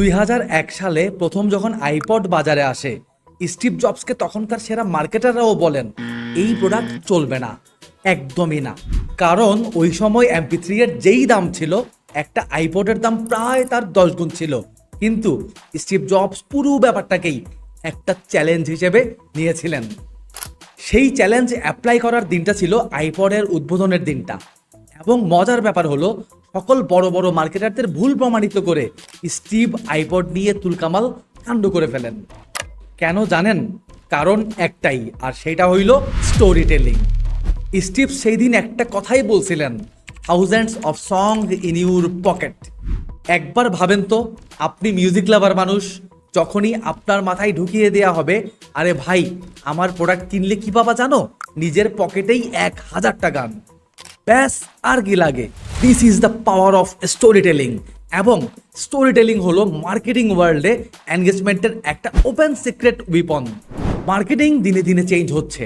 দুই হাজার এক সালে প্রথম যখন আইপড বাজারে আসে, স্টিভ জবসকে তখনকার সেরা মার্কেটাররাও বলেন, এই প্রোডাক্ট চলবে না, একদমই না। কারণ ওই সময় এমপি থ্রি এর যেই দাম ছিল, একটা আইপডের দাম প্রায় তার দশ গুণ ছিল। কিন্তু স্টিভ জবস পুরো ব্যাপারটাকেই একটা চ্যালেঞ্জ হিসেবে নিয়েছিলেন। সেই চ্যালেঞ্জ অ্যাপ্লাই করার দিনটা ছিল আইপডের উদ্বোধনের দিনটা। এবং মজার ব্যাপার হলো, সকল বড় বড় মার্কেটারদের ভুল প্রমাণিত করে স্টিভ আইপড নিয়ে তুলকামাল কাণ্ড করে ফেলেন। কেন জানেন? কারণ একটাই, আর সেটা হইল স্টোরি টেলিং স্টিভ সেই দিন একটা কথাই বলছিলেন thousands of song in your pocket একবার ভাবেন তো, আপনি মিউজিক লাভার মানুষ, যখনই আপনার মাথায় ঢুকিয়ে দেয়া হবে, আরে ভাই, আমার প্রোডাক্ট কিনলে কি পাবা জানো? নিজের পকেটেই এক হাজারটা গান ব্যাস, আর কি লাগে? This is the power of story telling এবং স্টোরি টেলিং হলো মার্কেটিং ওয়ার্ল্ডে এনগেজমেন্টের একটা ওপেন সিক্রেট উইপন মার্কেটিং দিনে দিনে চেঞ্জ হচ্ছে।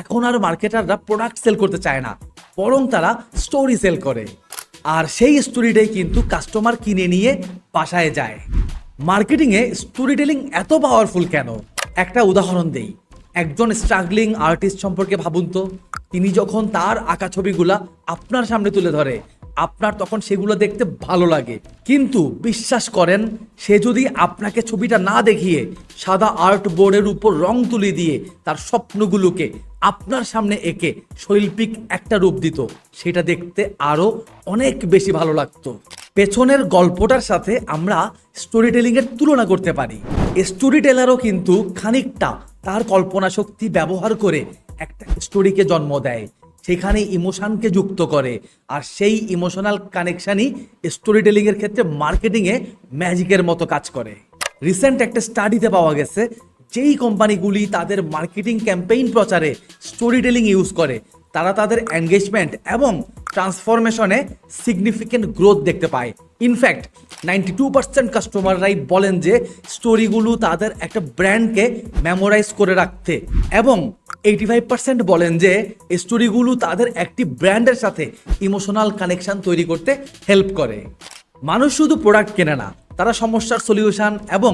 এখন আর মার্কেটাররা প্রোডাক্ট সেল করতে চায় না, বরং তারা স্টোরি সেল করে। আর সেই স্টোরিটাই কিন্তু কাস্টমার কিনে নিয়ে বাসায় যায়। মার্কেটিংয়ে স্টোরি টেলিং এত পাওয়ারফুল কেন? একটা উদাহরণ দেই। একজন স্ট্রাগলিং আর্টিস্ট সম্পর্কে ভাবুন তো। তিনি যখন তার আঁকা ছবিগুলা আপনার সামনে তুলে ধরে, আপনার তখন সেগুলো দেখতে ভালো লাগে। কিন্তু বিশ্বাস করেন, সে যদি আপনাকে ছবিটা না দেখিয়ে সাদা আর্ট বোর্ডের উপর রং তুলে দিয়ে তার স্বপ্নগুলোকে আপনার সামনে এঁকে শৈল্পিক একটা রূপ দিত, সেটা দেখতে আরও অনেক বেশি ভালো লাগতো। পেছনের গল্পটার সাথে আমরা স্টোরি টেলিংয়ের তুলনা করতে পারি। স্টোরি টেলারও কিন্তু খানিকটা তার কল্পনা শক্তি ব্যবহার করে একটা স্টোরিকে জন্ম দেয়, সেখানে ইমোশনকে যুক্ত করে, আর সেই ইমোশনাল কানেকশানই স্টোরি টেলিংয়ের ক্ষেত্রে মার্কেটিংয়ে ম্যাজিকের মতো কাজ করে। রিসেন্ট একটা স্টাডিতে পাওয়া গেছে, যেই কোম্পানিগুলি তাদের মার্কেটিং ক্যাম্পেইন প্রচারে স্টোরি টেলিং ইউজ করে তারা তাদের এনগেজমেন্ট এবং ট্রান্সফরমেশনে সিগনিফিকেন্ট গ্রোথ দেখতে পায়। In fact ninety two percent কাস্টমাররাই বলেন যে স্টোরিগুলো তাদের একটা ব্র্যান্ডকে মেমোরাইজ করে রাখতে। এবং এইটি ফাইভ পার্সেন্ট বলেন যে স্টোরিগুলো তাদের একটি ব্র্যান্ডের সাথে ইমোশনাল কানেকশন তৈরি করতে হেল্প করে। মানুষ শুধু প্রোডাক্ট কেনে না, তারা সমস্যার সলিউশন এবং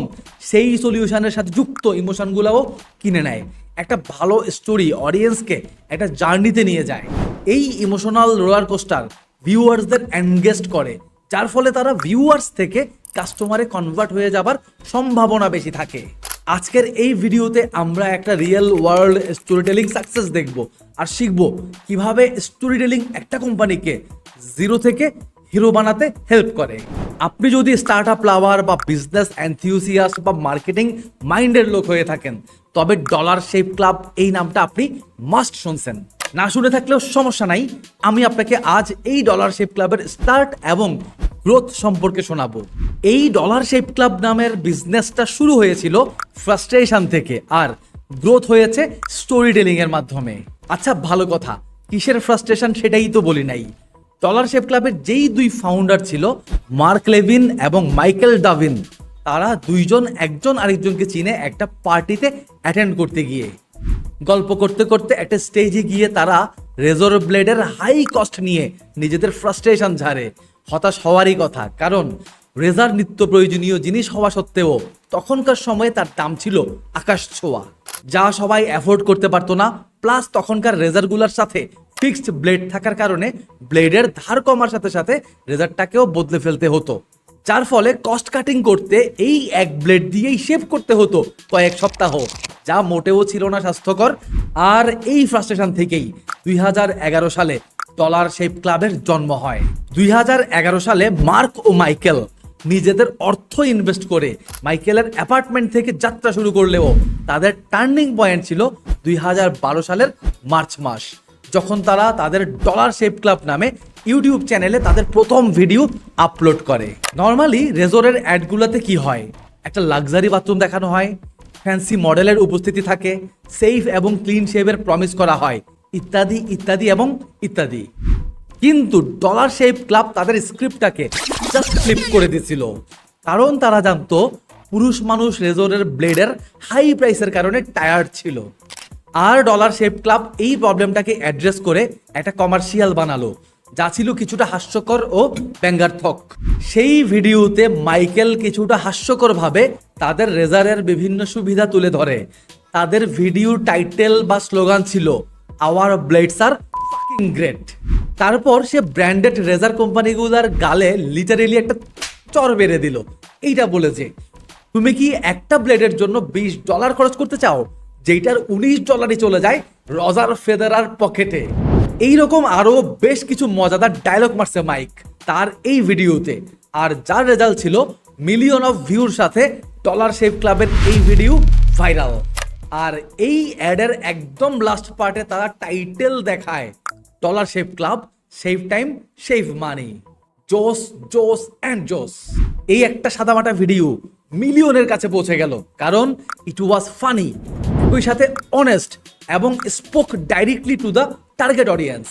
সেই সলিউশনের সাথে যুক্ত ইমোশনগুলোও কিনে নেয়। একটা ভালো স্টোরি অডিয়েন্সকে একটা জার্নিতে নিয়ে যায়। এই ইমোশনাল রোলার কোস্টার ভিউয়ার্সদের এনগেস্ট করে, যার ফলে তারা ভিউয়ার্স থেকে কাস্টমারে কনভার্ট হয়ে যাবার সম্ভাবনা বেশি থাকে। আজকের এই ভিডিওতে আমরা একটা real world story telling success দেখব আর শিখব কীভাবে স্টোরি টেলিং একটা কোম্পানিকে জিরো থেকে হিরো বানাতে হেল্প করে। আপনি যদি স্টার্ট আপ লাভার বা বিজনেস অ্যান্থিউসিয়াস বা মার্কেটিং মাইন্ডের লোক হয়ে থাকেন, তবে ডলার শেপ ক্লাব এই নামটা আপনি মাস্ট শুনছেন। না শুনে থাকলেও সমস্যা নাই, আমি আপনাকে আজ এই ডলার শেপ ক্লাবের স্টার্ট এবং গ্রোথ সম্পর্কে শোনাবো। এই ডলার শেপ ক্লাব নামের বিজনেসটা শুরু হয়েছিল ফ্রাস্ট্রেশন থেকে আর গ্রোথ হয়েছে স্টোরি টেলিং এর মাধ্যমে। আচ্ছা ভালো কথা, কিসের ফ্রাস্ট্রেশন সেটাই তো বলি নাই। ডলার শেপ ক্লাবের যেই দুই ফাউন্ডার ছিল মার্ক লেভিন এবং মাইকেল ডাভিন। তারা দুইজন, একজন আরেকজনকে চিনে একটা পার্টিতে অ্যাটেন্ড করতে গিয়ে। গল্প করতে করতে একটা স্টেজে গিয়ে তারা রেজর ব্লেডের হাই কস্ট নিয়ে নিজেদের ফ্রাস্ট্রেশন ঝাড়ে। হতাশ হওয়ারই কথা, কারণ রেজার নিত্য প্রয়োজনীয় জিনিস হওয়া সত্ত্বেও তখনকার সময়ে তার দাম ছিল আকাশ ছোঁয়া। যা সবাই অ্যাফোর্ড করতে পারতো না, প্লাস তখনকার রেজারগুলোর সাথে ফিক্সড ব্লেড থাকার কারণে ব্লেডের ধার কমার সাথে সাথে রেজারটাকেও বদলে ফেলতে হতো। যার ফলে কস্ট কাটিং করতে এই এক ব্লেড দিয়েই শেভ করতে হতো কয়েক সপ্তাহ, যা মোটেও ছিল না স্বাস্থ্যকর। আর এই ফ্রাস্ট্রেশন থেকেই দুই হাজার এগারো সালে ডলার শেপ ক্লাবের জন্ম হয়। দুই হাজার এগারো সালে মার্ক ও মাইকেল নিজেদের অর্থ ইনভেস্ট করে মাইকেলের অ্যাপার্টমেন্ট থেকে যাত্রা শুরু করলেও তাদের টার্নিং পয়েন্ট ছিল দুই হাজার বারো সালের মার্চ মাস। যখন তারা তাদের ডলার শেপ ক্লাব নামে ইউটিউব চ্যানেলে তাদের প্রথম ভিডিও আপলোড করে। নর্মালি রেজোরের অ্যাডগুলোতে কি হয়? একটা লাক্সারি বাথরুম দেখানো হয় ফ্যান্সি মডেলের উপস্থিতি থাকে সেফ এবং ক্লিন শেভের প্রমিস করা হয়, ইত্যাদি ইত্যাদি এবং ইত্যাদি। কিন্তু ডলার শেপ ক্লাব তাদের স্ক্রিপ্টটাকে জাস্ট ফ্লিপ করে দিছিল। কারণ তারা জানতো, পুরুষ মানুষ রেজোরের ব্লেডের হাই প্রাইসের কারণে টায়ার্ড ছিল। আর ডলার শেপ ক্লাব এই প্রবলেমটাকে অ্যাড্রেস করে একটা কমার্শিয়াল বানালো, যা ছিল কিছুটা হাস্যকর ও ব্যঙ্গার্থক। সেই ভিডিওতে মাইকেল কিছুটা হাস্যকরভাবে তাদের রেজারের বিভিন্ন সুবিধা তুলে ধরে। তাদের ভিডিও টাইটেল বা স্লোগান ছিল our blades are fucking great তারপর সে ব্র্যান্ডেড রেজার কোম্পানিগুলোর গালে লিটারেলি একটা চর বেড়ে দিল। এইটা বলেছে, তুমি কি একটা ব্লেডের জন্য বিশ ডলার খরচ করতে চাও? যেটার উনিশ ডলারই চলে যায় রজার ফেদারার পকেটে। এইরকম আরও বেশ কিছু মজাদার ডায়লগ মারছে মাইক তার এই ভিডিওতে। আর যার রেজাল্ট ছিল মিলিয়ন অফ ভিউর সাথে ডলার শেপ ক্লাবের এই ভিডিও ভাইরাল আর এই অ্যাডের একদম লাস্ট পার্টে তারা টাইটেল দেখায় Dollar Shave Club save time save money জোস জোস অ্যান্ড জোস। এই একটা সাদামাটা ভিডিও মিলিয়নের কাছে পৌঁছে গেল। কারণ ইট ওয়াজ ফানি একই সাথে অনেস্ট এবং spoke directly to the target audience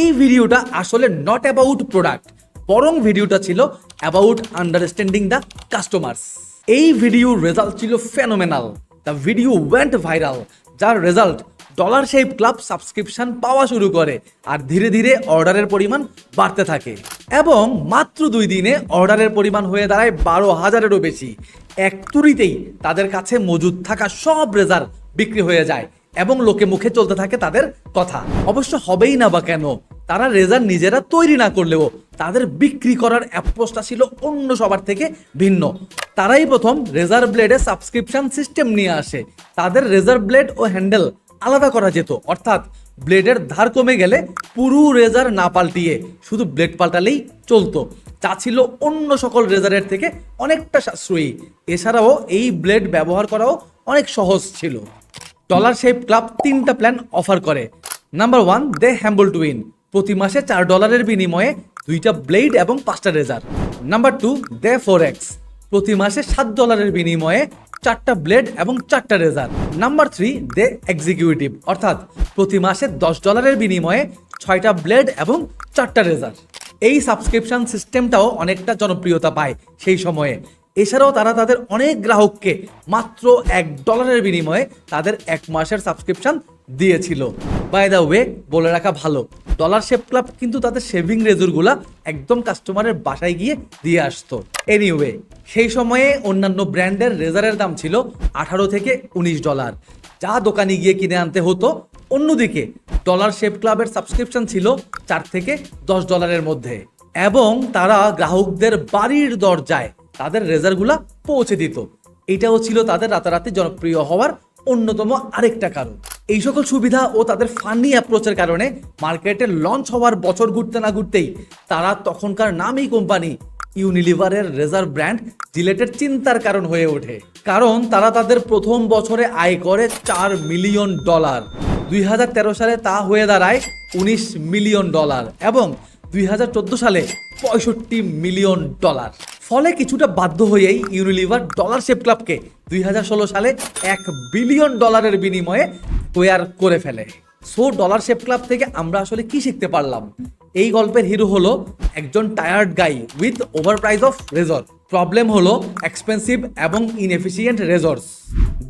এই ভিডিওটা আসলে নট অ্যাবাউট প্রোডাক্ট বরং ভিডিওটা ছিল অ্যাবাউট আন্ডারস্ট্যান্ডিং দ্য কাস্টমার্স এই ভিডিওর রেজাল্ট ছিল phenomenal the video went viral যার result Dollar Shave Club subscription পাওয়া শুরু করে আর ধীরে ধীরে অর্ডারের পরিমাণ বাড়তে থাকে। এবং মাত্র দুই দিনে অর্ডারের পরিমাণ হয়ে দাঁড়ায় বারো হাজারেরও বেশি। এক তুরিতেই তাদের কাছে মজুদ থাকা সব রেজার বিক্রি হয়ে যায় এবং লোকে মুখে চলতে থাকে তাদের কথা। অবশ্য হবেই না বা কেন, তারা রেজার নিজেরা তৈরি না করলেও তাদের বিক্রি করার অ্যাপ্রোচটা ছিল অন্য সবার থেকে ভিন্ন। তারাই প্রথম রেজার ব্লেডে সাবস্ক্রিপশন সিস্টেম নিয়ে আসে। তাদের রেজার ব্লেড ও হ্যান্ডেল আলাদা করা যেত। অর্থাৎ ব্লেডের ধার কমে গেলে পুরো রেজার না পাল্টিয়ে শুধু ব্লেড পাল্টালেই চলতো। যা ছিল অন্য সকল রেজারের থেকে অনেকটা সাশ্রয়ী। এছাড়াও এই ব্লেড ব্যবহার করাও অনেক সহজ ছিল। ডলার শেপ ক্লাব তিনটা প্ল্যান অফার করে। Number one the humble twin প্রতি মাসে চার ডলারের বিনিময়ে দুইটা ব্লেড এবং পাঁচটা razor number two the four X প্রতি মাসে সাত ডলারের বিনিময়ে চারটা ব্লেড এবং চারটা razor number three the executive অর্থাৎ প্রতি মাসে দশ ডলারের বিনিময়ে ছয়টা ব্লেড এবং চারটা রেজার এই সাবস্ক্রিপশন সিস্টেমটাও অনেকটা জনপ্রিয়তা পায় সেই সময়ে। এছাড়াও তারা তাদের অনেক গ্রাহককে মাত্র এক ডলারের বিনিময়ে তাদের এক মাসের সাবস্ক্রিপশন দিয়েছিল। বাই দ্য ওয়ে বলে রাখা ভালো, ডলার শেপ ক্লাব কিন্তু তাদের শেভিং রেজুরগুলা একদম কাস্টমারের বাসায় গিয়ে দিয়ে আসতো। এনিওয়ে সেই সময়ে অন্যান্য ব্র্যান্ডের রেজারের দাম ছিল আঠারো থেকে উনিশ ডলার। যা দোকানে গিয়ে কিনে আনতে হতো। অন্যদিকে, ডলার শেপ ক্লাবের সাবস্ক্রিপশন ছিল চার থেকে দশ ডলারের মধ্যে। এবং তারা গ্রাহকদের বাড়ির দরজায় তাদের রেজারগুলা পৌঁছে দিত। এটাও ছিল তাদের রাতারাতি জনপ্রিয় হওয়ার অন্যতম আরেকটা কারণ। এই সকল সুবিধা ও তাদের ফানি অ্যাপ্রোচের কারণে মার্কেটে লঞ্চ হওয়ার বছর ঘুরতে না ঘুরতেই তারা তখনকার নামই কোম্পানি ইউনিলিভারের রেজার ব্র্যান্ড জিলেটের চিন্তার কারণ হয়ে ওঠে। কারণ তারা তাদের প্রথম বছরে আয় করে চার মিলিয়ন ডলার। দুই হাজার তেরো সালে তা হয়ে দাঁড়ায় উনিশ মিলিয়ন ডলার এবং দুই হাজার চোদ্দ সালে পঁয়ষট্টি মিলিয়ন ডলার। ফলে কিছুটা বাধ্য হয়েই ইউনিলিভার ডলার শেপ ক্লাবকে দুই হাজার ষোলো সালে এক বিলিয়ন ডলারের বিনিময়ে তৈয়ার করে ফেলে। সো ডলার শেপ ক্লাব থেকে আমরা আসলে কি শিখতে পারলাম? এই গল্পের হিরো হলো একজন tired guy with over price of razor problem হলো এক্সপেন্সিভ এবং ইনএফিসিয়েন্ট রেজর্স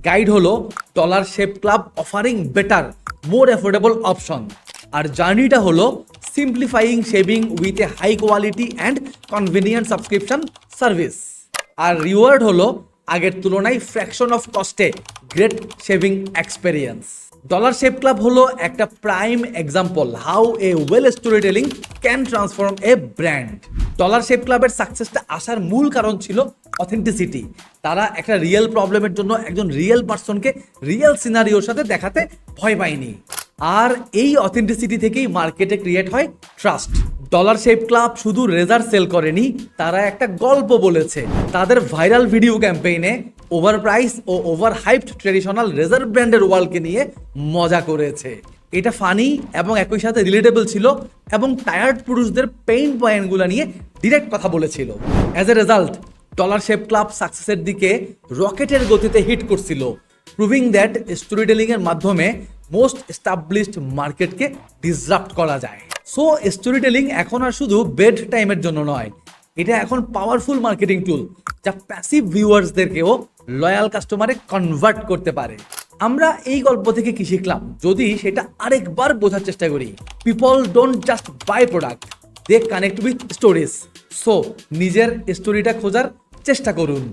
গাইড হলো Dollar Shave Club offering better more affordable option আর জার্নিটা হলো simplifying shaving with a high quality and convenient subscription service R reward হলো আগের তুলনায় fraction of কস্টে great shaving experience Dollar Shave Club হলো একটা prime example how a well story telling can transform a brand Dollar Shave ক্লাবের সাকসেসটা আসার মূল কারণ ছিল অথেন্টিসিটি তারা একটা রিয়েল প্রবলেমের জন্য একজন রিয়েল পার্সনকে রিয়েল সিনারিওর সাথে দেখাতে ভয় পায়নি। আর এই অথেন্টিসিটি থেকেই মার্কেটে ক্রিয়েট হয় ট্রাস্ট ডলার শেপ ক্লাব শুধু রেজার সেল করেনি, তারা একটা গল্প বলেছে। তাদের ভাইরাল ভিডিও ক্যাম্পেইনে ওভার প্রাইস ও ওভার হাইপড ট্রেডিশনাল রেজার ব্র্যান্ডের ওয়ালকে নিয়ে মজা করেছে। এটা ফানি এবং একই সাথে রিলেটেবল ছিল এবং টায়ার্ড পুরুষদের পেইন পয়েন্টগুলো নিয়ে ডিরেক্ট কথা বলেছিল। As a result Dollar Shave Club সাকসেসের দিকে রকেটের গতিতে হিট করছিল প্রুভিং দ্যাট স্টোরি টেলিং এর মাধ্যমে মোস্ট এস্টাবলিশড মার্কেটকে ডিসরাপ্ট করা যায়। সো স্টোরি টেলিং এখন আর শুধু বেড টাইমের জন্য নয়, এটা এখন পাওয়ারফুল মার্কেটিং টুল যা প্যাসিভ ভিউয়ার্সদেরকেও লয়াল কাস্টমারে কনভার্ট করতে পারে। আমরা এই গল্প থেকে কি শিখলাম? যদি সেটা আরেকবার বোঝার চেষ্টা করি people don't just buy product they connect with stories so নিজের স্টোরিটা খোঁজার চেষ্টা করুন।